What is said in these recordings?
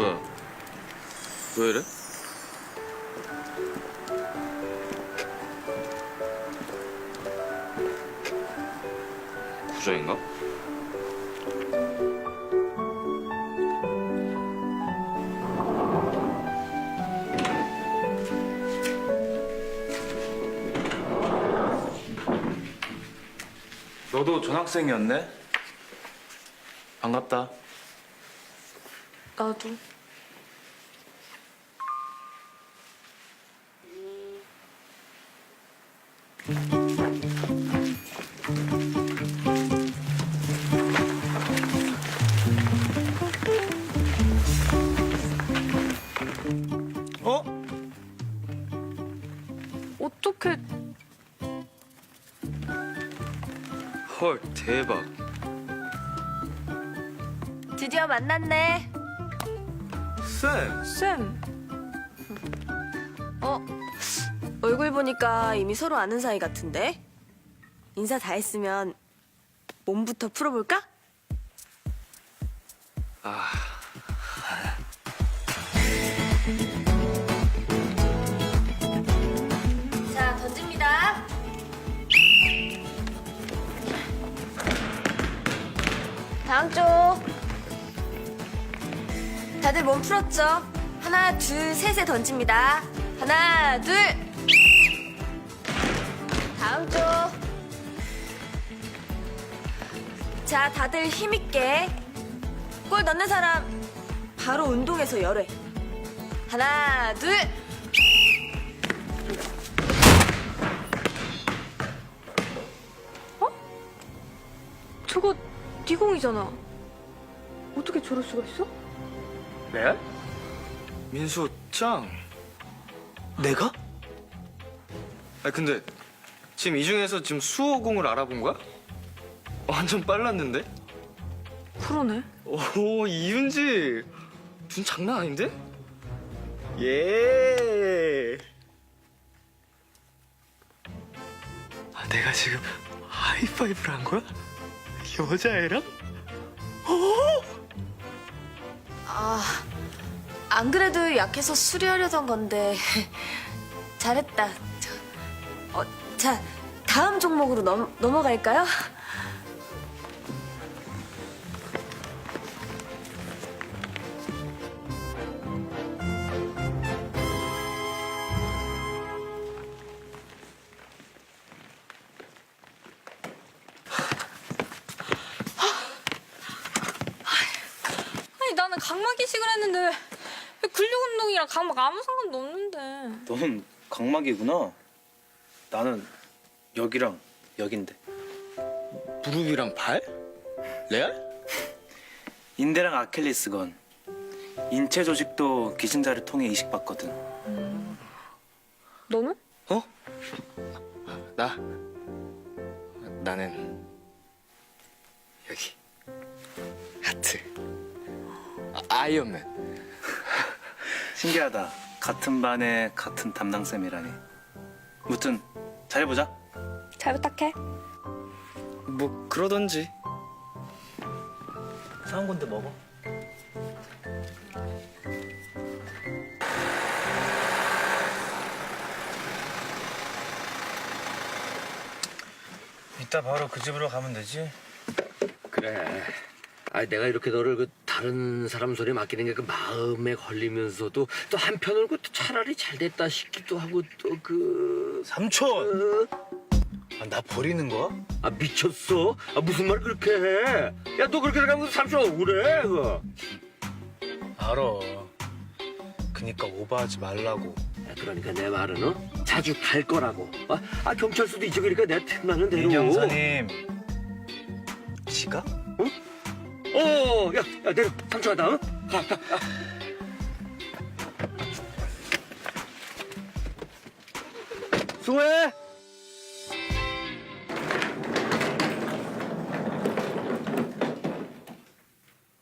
뭐야? 왜 이래? 구정인가? 너도 전학생이었네? 반갑다. 나도. 어? 어떻게 헐 대박. 드디어 만났네. 쌤. 쌤. 어? 얼굴 보니까 이미 서로 아는 사이 같은데? 인사 다 했으면 몸부터 풀어볼까? 아. 자, 던집니다. 다음 쪽. 다들 몸 풀었죠? 하나, 둘, 셋에 던집니다. 하나, 둘. 자, 다들 힘있게. 골 넣는 사람 바로 운동해서 열해. 하나, 둘. 저거 네 공이잖아. 어떻게 저럴 수가 있어? 네? 민수 짱. 내가? 아 근데 지금 이 중에서 지금 수호공을 알아본 거야? 완전 빨랐는데? 그러네. 오 이윤지 눈 장난 아닌데? 예. 아, 내가 지금 하이파이브를 한 거야? 여자애랑? 아, 안 그래도 약해서 수리하려던 건데 잘했다. 저, 어, 자, 다음 종목으로 넘, 넘어갈까요? 이식을 했는데 왜 근력 운동이랑 각막 아무 상관도 없는데 너는 각막이구나. 나는 여기랑 여긴데. 무릎이랑 발? 레알? 인대랑 아킬레스건. 인체 조직도 기증자를 통해 이식받거든. 너는? 어? 나 나는 여기 하트 아, 아이언맨 신기하다. 같은 반에 같은 담당쌤이라니. 무튼 잘해보자. 잘 부탁해 뭐 그러던지 사온 건데 먹어. 이따 바로 그 집으로 가면 되지 그래. 아, 내가 이렇게 너를 그 다른 사람 소리 맡기는 게 그 마음에 걸리면서도 또 한편으로 그 차라리 잘 됐다 싶기도 하고 또 그. 삼촌 어? 아, 나 버리는 거야? 아 미쳤어? 아 무슨 말 그렇게 해? 야 너 그렇게 생각하면 삼촌 억울해. 그거. 알아 그니까 오버하지 말라고 야, 그러니까 내 말은 어? 자주 갈 거라고. 아, 아 경찰서도 이쪽이니까 내가 틈나는 대로. 민영사님 지가? 어, 야, 야 내려 가다. 어? 가, 가, 가. 수고해.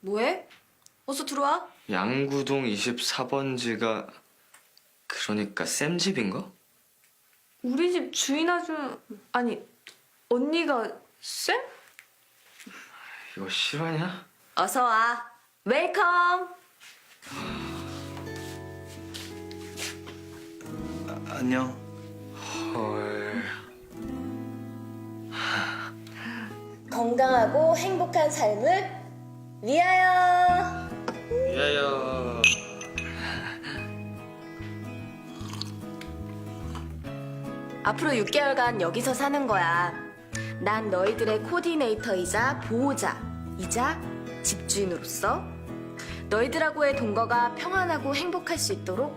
뭐해? 어서 들어와. 양구동 24번지가 그러니까 쌤 집인가? 우리 집 주인 아주 아니 언니가 쌤? 이거 실화냐? 어서 와. 웰컴. 안녕. 헐 건강 건강하고 행복한 삶을 위하여. 위하여. 앞으로 6개월간 여기서 사는 거야. 난 너희들의 코디네이터이자 보호자 이자 집주인으로서 너희들하고의 동거가 평안하고 행복할 수 있도록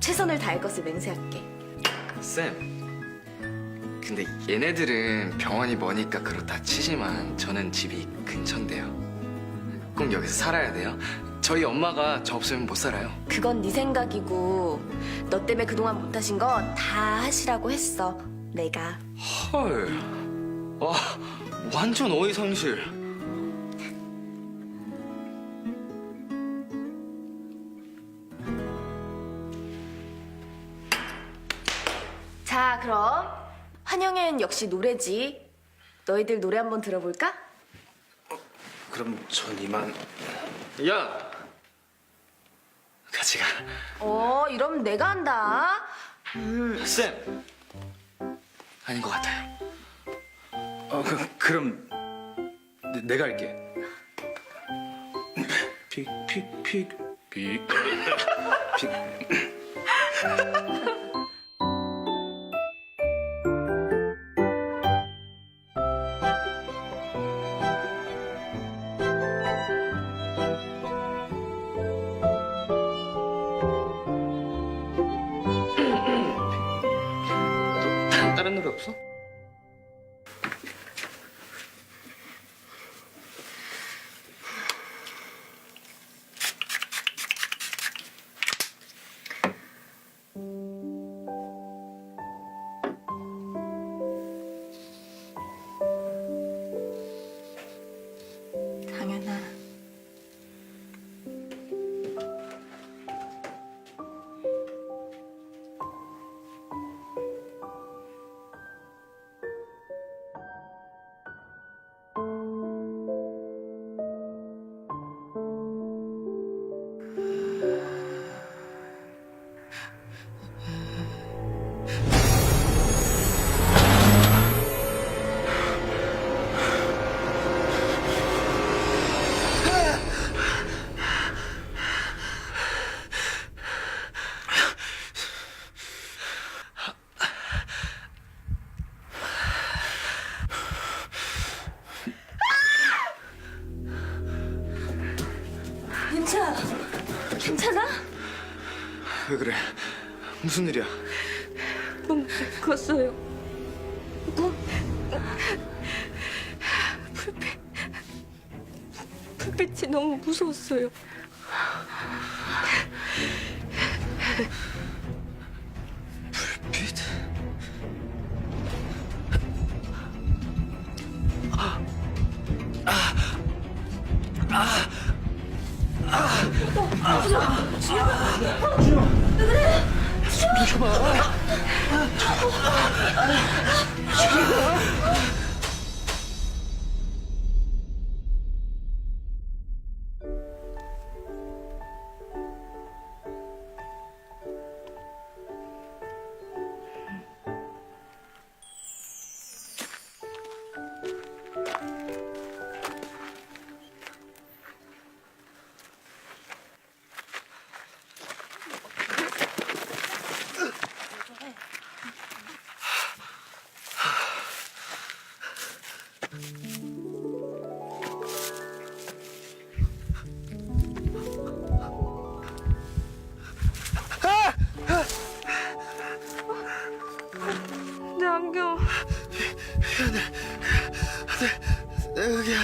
최선을 다할 것을 맹세할게. 쌤. 근데 얘네들은 병원이 머니까 그렇다 치지만 저는 집이 근처인데요. 꼭 여기서 살아야 돼요. 저희 엄마가 저 없으면 못 살아요. 그건 네 생각이고 너 때문에 그동안 못하신 거 다 하시라고 했어. 내가. 헐. 와, 완전 어이상실. 그럼 환영엔 역시 노래지. 너희들 노래 한번 들어볼까? 그럼 전 이만 야! 같이 가. 어, 이러면 내가 한다. 쌤! 아닌 것 같아요. 어, 그, 그럼 내, 내가 할게 픽 픽 픽 픽 픽. 윤차, 괜찮아? 왜 그래? 무슨 일이야? 너무 컸어요. 뭐? 불빛 불빛이 너무 무서웠어요. 내 안경. 여기 여기